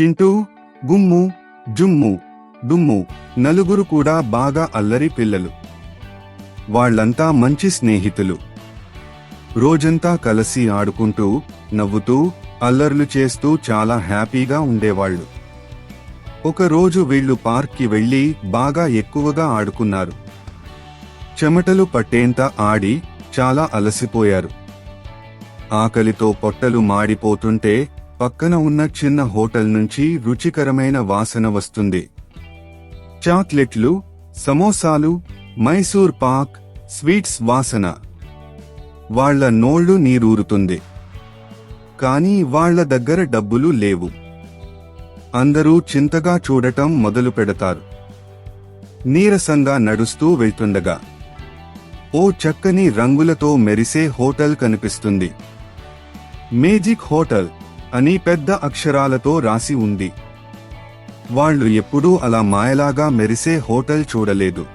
చింటూ గుమ్ము జుమ్ము దుమ్ము నలుగురు కూడా బాగా అల్లరి పిల్లలు. వాళ్ళంతా మంచి స్నేహితులు. రోజంతా కలిసి ఆడుకుంటూ నవ్వుతూ అల్లర్లు చేస్తూ చాలా హ్యాపీగా ఉండేవాళ్ళు. ఒకరోజు వీళ్ళు పార్క్కి వెళ్ళి బాగా ఎక్కువగా ఆడుకున్నారు. చెమటలు పట్టేంత ఆడి చాలా అలసిపోయారు. ఆకలితో పొట్టలు మాడిపోతుంటే పక్కన ఉన్న చిన్న హోటల్ నుంచి రుచికరమైన వాసన వస్తుంది. చాక్లెట్లు సమోసాలు మైసూర్ పాక్ స్వీట్స్ వాసన. వాళ్ళ నోళ్ళు నీరూరుతుంది. కానీ వాళ్ళ దగ్గర డబ్బులు లేవు. అందరూ చింతగా చూడటం మొదలు పెడతారు. నీరసంగా నడుస్తూ వెళ్తుండగా. ఓ చక్కని రంగులతో మెరిసే హోటల్ కనిపిస్తుంది. Magic hotel. అని పెద్ద అక్షరాలతో రాసి ఉంది. వాళ్ళు ఎప్పుడూ అలా మాయలాగా మెరిసే హోటల్ చూడలేదు.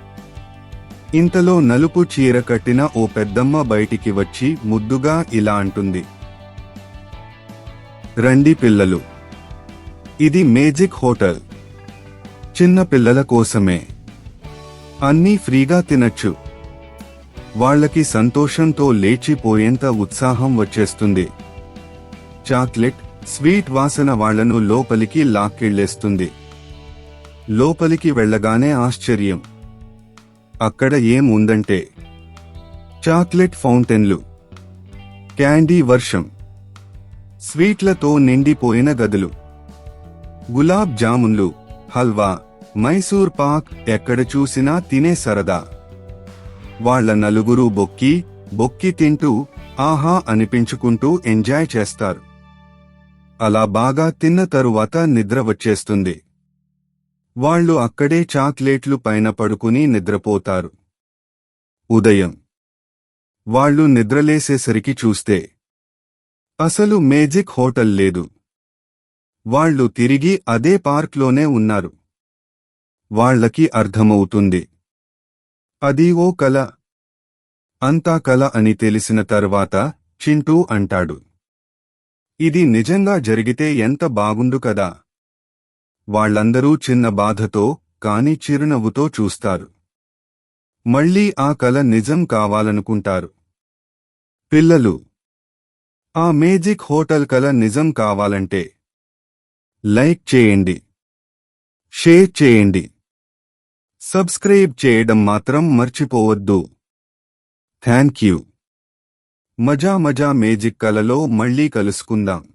ఇంతలో నలుపు చీర కట్టిన ఓ పెద్దమ్మ బయటికి వచ్చి ముద్దుగా ఇలా అంటుంది. రండి పిల్లలు. ఇది మేజిక్ హోటల్. చిన్న పిల్లల కోసమే. అన్నీ ఫ్రీగా తినచ్చు. వాళ్ళకి సంతోషంతో లేచిపోయేంత ఉత్సాహం వచ్చేస్తుంది. చాక్లెట్ స్వీట్ వాసన వాళ్ళను లోపలికి లాక్కెళ్ళేస్తుంది. లోపలికి వెళ్ళగానే ఆశ్చర్యం. అక్కడ ఏం ఉందంటే చాక్లెట్ ఫౌంటైన్లు. క్యాండీ వర్షం. స్వీట్లతో నిండిపోయిన గదులు. గులాబ్ జామున్లు హల్వా మైసూర్ పాక్ ఎక్కడ చూసినా తినే సరదా. వాళ్ళ నలుగురు బొక్కి బొక్కి తింటూ ఆహా అనిపించుకుంటూ ఎంజాయ్ చేస్తారు. అలా బాగా తిన్న తరువాత నిద్ర వచ్చేస్తుంది. వాళ్ళు అక్కడే చాక్లెట్లు పైన పడుకుని నిద్రపోతారు. ఉదయం. వాళ్ళు నిద్రలేసేసరికి చూస్తే. అసలు మేజిక్ హోటల్ లేదు. వాళ్ళు తిరిగి అదే పార్క్లోనే ఉన్నారు. వాళ్ళకి అర్థమవుతుంది. అది ఓ కల. అంతా కల అని తెలిసిన తర్వాత చింటూ అంటాడు. ఇది నిజంగా జరిగితే ఎంత బాగుండు కదా. వాళ్ళందరూ చిన్న బాధతో కాని చిరునవ్వుతో చూస్తారు. మళ్ళీ ఆ కల నిజం కావాలనుకుంటారు. పిల్లలు ఆ మేజిక్ హోటల్ కల నిజం కావాలంటే లైక్ చేయండి. షేర్ చేయండి. సబ్స్క్రైబ్ చేయడం మాత్రం మర్చిపోవద్దు. Thank you. మజా మజా మేజిక్ కలలో మళ్ళీ కలుసుకుందాం.